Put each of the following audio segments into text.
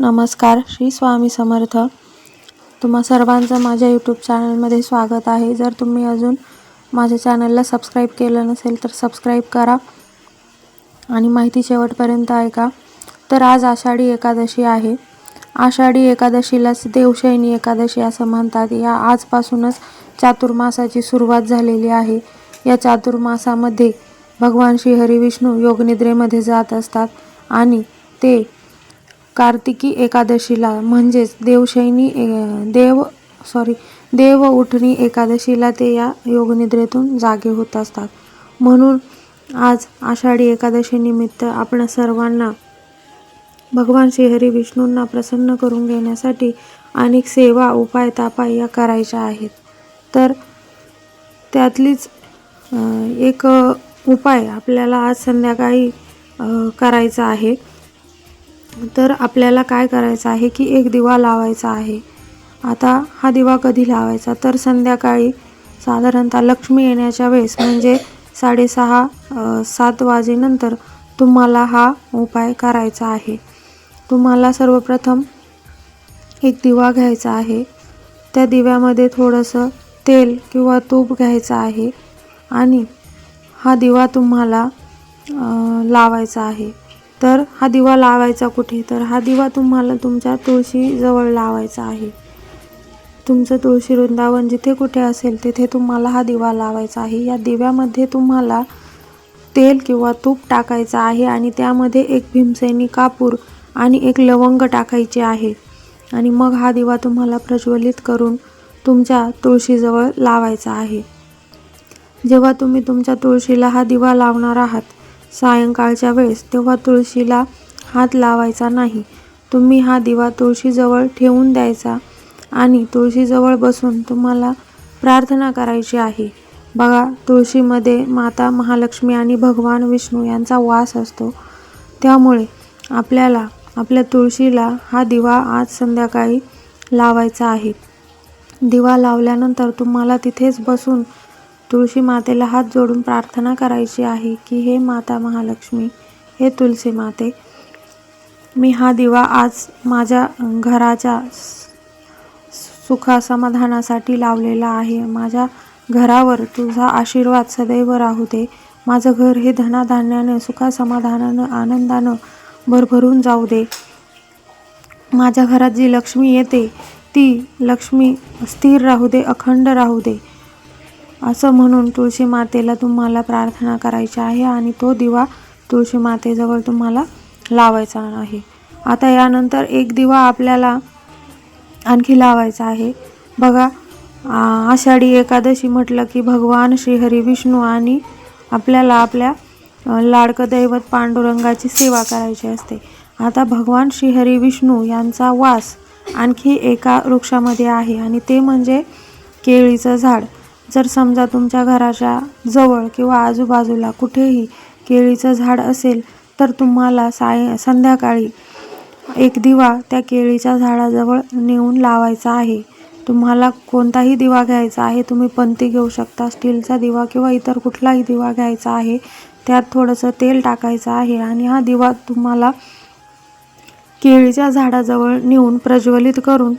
नमस्कार श्री स्वामी समर्थ. तुम्हा सर्वांचं माझ्या यूट्यूब चॅनलमध्ये स्वागत आहे. जर तुम्ही अजून माझ्या चॅनलला सबस्क्राईब केलं नसेल तर सबस्क्राईब करा आणि माहिती शेवटपर्यंत ऐका. तर आज आषाढी एकादशी आहे. आषाढी एकादशीलाच देवशयनी एकादशी असं म्हणतात. या आजपासूनच चातुर्मासाची सुरुवात झालेली आहे. या चातुर्मासामध्ये भगवान श्रीहरी विष्णू योगनिद्रेमध्ये जात असतात आणि ते कार्तिकी एकादशीला म्हणजेच देवशयनी ए- देव सॉरी देव उठणी एकादशीला ते या योगनिद्रेतून जागे होत असतात. म्हणून आज आषाढी एकादशीनिमित्त आपण सर्वांना भगवान श्रीहरी विष्णूंना प्रसन्न करून घेण्यासाठी अनेक सेवा उपाय तापाय या करायच्या आहेत. तर त्यातलीच एक उपाय आपल्याला आज संध्याकाळी करायचा आहे. तर आपल्याला काय करायचं आहे की एक दिवा लावायचा आहे. आता हा दिवा कधी लावायचा? तर संध्याकाळी साधारणतः लक्ष्मी येण्याच्या वेळेस म्हणजे साडेसहा सात वाजेनंतर तुम्हाला हा उपाय करायचा आहे. तुम्हाला सर्वप्रथम एक दिवा घ्यायचा आहे. त्या दिव्यामध्ये थोडंसं तेल किंवा तूप घ्यायचं आहे आणि हा दिवा तुम्हाला लावायचा आहे. तर हा दिवा लावायचा कुठे? तर हा दिवा तुम्हाला तुमच्या तुळशीजवळ लावायचा आहे. तुमचं तुळशी वृंदावन जिथे कुठे असेल तिथे तुम्हाला हा दिवा लावायचा आहे. या दिव्यामध्ये तुम्हाला तेल किंवा तूप टाकायचं आहे आणि त्यामध्ये एक भीमसेनी कापूर आणि एक लवंग टाकायचे आहे. आणि मग हा दिवा तुम्हाला प्रज्वलित करून तुमच्या तुळशीजवळ लावायचा आहे. जेव्हा तुम्ही तुमच्या तुळशीला हा दिवा लावणार आहात सायंकाळच्या वेळेस तेव्हा तुळशीला हात लावायचा नाही. तुम्ही हा दिवा तुळशीजवळ ठेवून द्यायचा आणि तुळशीजवळ बसून तुम्हाला प्रार्थना करायची आहे. बघा तुळशीमध्ये माता महालक्ष्मी आणि भगवान विष्णू यांचा वास असतो. त्यामुळे आपल्याला आपल्या तुळशीला हा दिवा आज संध्याकाळी लावायचा आहे. दिवा लावल्यानंतर तुम्हाला तिथेच बसून तुळशी मातेला हात जोडून प्रार्थना करायची आहे की हे माता महालक्ष्मी हे तुलसी माते मी हा दिवा आज माझ्या घराच्या सुखासमाधानासाठी लावलेला आहे. माझ्या घरावर तुझा आशीर्वाद सदैव राहू दे. माझं घर हे धनाधान्यानं सुखासमाधानानं आनंदानं भरभरून जाऊ दे. माझ्या घरात जी लक्ष्मी येते ती लक्ष्मी स्थिर राहू दे अखंड राहू दे. असं म्हणून तुळशी मातेला तुम्हाला प्रार्थना करायची आहे आणि तो दिवा तुळशी मातेजवळ तुम्हाला लावायचा आहे. आता यानंतर एक दिवा आपल्याला आणखी लावायचा आहे. बघा आषाढी एकादशी म्हटलं की भगवान श्रीहरी विष्णू आणि आपल्याला आपल्या लाडकं दैवत पांडुरंगाची सेवा करायची असते. आता भगवान श्रीहरी विष्णू यांचा वास आणखी एका वृक्षामध्ये आहे आणि ते म्हणजे केळीचं झाड. जर समजा तुमच्या घराच्या जवळ किंवा आजूबाजूला कुठेही केळीचं झाड असेल तर तुम्हाला साय संध्याकाळी एक दिवा त्या केळीच्या झाडाजवळ नेऊन लावायचा आहे. तुम्हाला कोणताही दिवा घ्यायचा आहे तुम्ही पंती घेऊ शकता स्टीलचा दिवा किंवा इतर कुठलाही दिवा घ्यायचा आहे त्यात थोडंसं तेल टाकायचं आहे आणि हा दिवा तुम्हाला केळीच्या झाडाजवळ नेऊन प्रज्वलित करून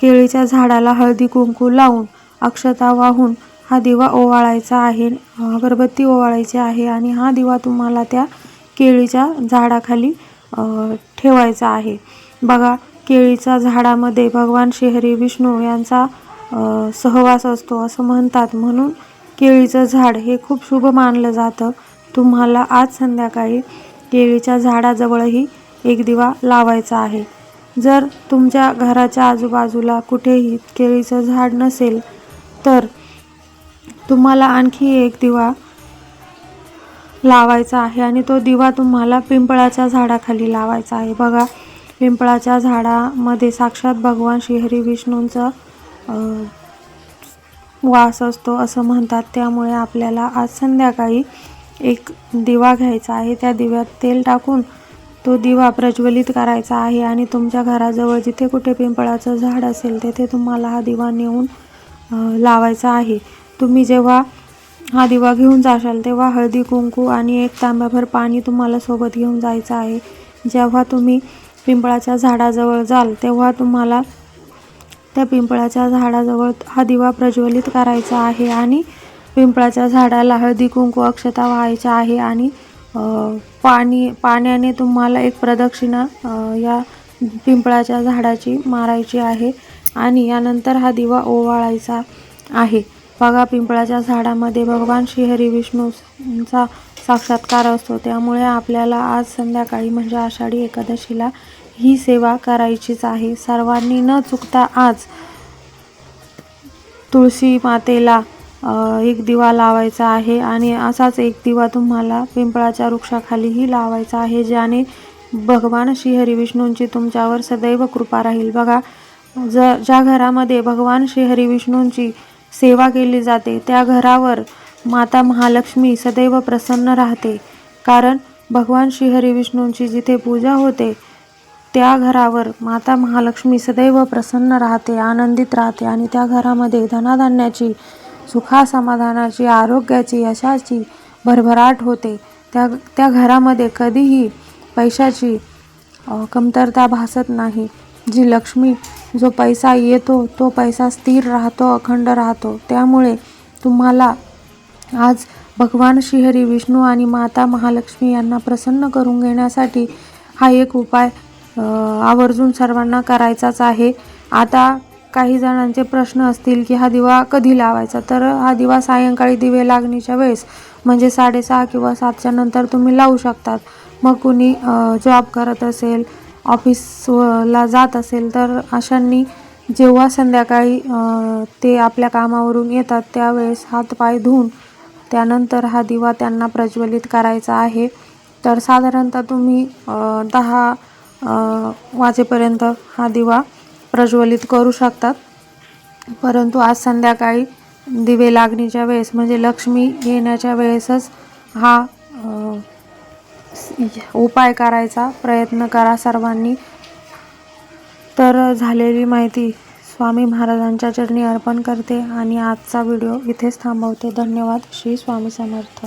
केळीच्या झाडाला हळदी कुंकू लावून अक्षता वाहून हा दिवा ओवाळायचा आहे अगरबत्ती ओवाळायची आहे आणि हा दिवा तुम्हाला त्या केळीच्या झाडाखाली ठेवायचा आहे. बघा केळीच्या झाडामध्ये भगवान श्रीहरी विष्णू यांचा सहवास असतो असं म्हणतात. म्हणून केळीचं झाड हे खूप शुभ मानलं जातं. तुम्हाला आज संध्याकाळी केळीच्या झाडाजवळही एक दिवा लावायचा आहे. जर तुमच्या घराच्या आजूबाजूला कुठेही केळीचं झाड नसेल तर तुम्हाला आणखी एक दिवा लावायचा आहे आणि तो दिवा तुम्हाला पिंपळाच्या झाडाखाली लावायचा आहे. बघा पिंपळाच्या झाडामध्ये साक्षात भगवान श्रीहरी विष्णूंचा वास असतो असं म्हणतात. त्यामुळे आपल्याला आज संध्याकाळी एक दिवा घ्यायचा आहे. त्या दिव्यात तेल टाकून तो दिवा प्रज्वलित करायचा आहे आणि तुमच्या घराजवळ जिथे कुठे पिंपळाचं झाड असेल तेथे तुम्हाला हा दिवा नेऊन लावायचा आहे. तुम्ही जेव्हा हा दिवा घेऊन जाशाल तेव्हा हळदी कुंकू आणि एक तांब्याभर पाणी तुम्हाला सोबत घेऊन जायचं आहे. जेव्हा तुम्ही पिंपळाच्या झाडाजवळ जाल तेव्हा तुम्हाला त्या पिंपळाच्या झाडाजवळ हा दिवा प्रज्वलित करायचा आहे आणि पिंपळाच्या झाडाला हळदी कुंकू अक्षता व्हायच्या आहे आणि पाणी पाण्याने तुम्हाला एक प्रदक्षिणा या पिंपळाच्या झाडाची मारायची आहे. आणि यानंतर हा दिवा ओवाळायचा आहे. बघा पिंपळाच्या झाडामध्ये भगवान श्रीहरी विष्णूंचा साक्षात्कार असतो. त्यामुळे आपल्याला आज संध्याकाळी म्हणजे आषाढी एकादशीला ही सेवा करायचीच आहे. सर्वांनी न चुकता आज तुळशी मातेला एक दिवा लावायचा आहे आणि असाच एक दिवा तुम्हाला पिंपळाच्या वृक्षाखालीही लावायचा आहे ज्याने भगवान श्रीहरी विष्णूंची तुमच्यावर सदैव कृपा राहील. बघा ज ज्या घरामध्ये भगवान श्रीहरी विष्णूंची सेवा केली जाते त्या घरावर माता महालक्ष्मी सदैव प्रसन्न राहते. कारण भगवान श्रीहरी विष्णूंची जिथे पूजा होते त्या घरावर माता महालक्ष्मी सदैव प्रसन्न राहते आनंदित राहते आणि त्या घरामध्ये धनाधान्याची सुखासमाधानाची आरोग्याची यशाची भरभराट होते. त्या त्या घरामध्ये कधीही पैशाची कमतरता भासत नाही. जी लक्ष्मी जो पैसा येतो तो पैसा स्थिर राहतो अखंड राहतो. त्यामुळे तुम्हाला आज भगवान श्रीहरी विष्णू आणि माता महालक्ष्मी यांना प्रसन्न करून घेण्यासाठी हा एक उपाय आवर्जून सर्वांना करायचाच आहे. आता काही जणांचे प्रश्न असतील की हा दिवा कधी लावायचा? तर हा दिवा सायंकाळी दिवे लागणीच्या वेळेस म्हणजे साडेसहा किंवा सातच्या नंतर तुम्ही लावू शकतात. मग कुणी जॉब करत असेल ऑफिसला जात असेल तर अशांनी जेव्हा संध्याकाळी ते आपल्या कामावरून येतात त्यावेळेस हातपाय धुवून त्यानंतर हा दिवा त्यांना प्रज्वलित करायचा आहे. तर साधारणतः तुम्ही दहा वाजेपर्यंत हा दिवा प्रज्वलित करू शकतात. परंतु आज संध्याकाळी दिवे लागणीच्या वेळेस म्हणजे लक्ष्मी येण्याच्या वेळेसच हा उपाय करायचा प्रयत्न करा सर्वांनी. तर झालेली माहिती स्वामी महाराजांच्या चरणी अर्पण करते आणि आजचा व्हिडिओ इथेच थांबवते. धन्यवाद. श्री स्वामी समर्थ.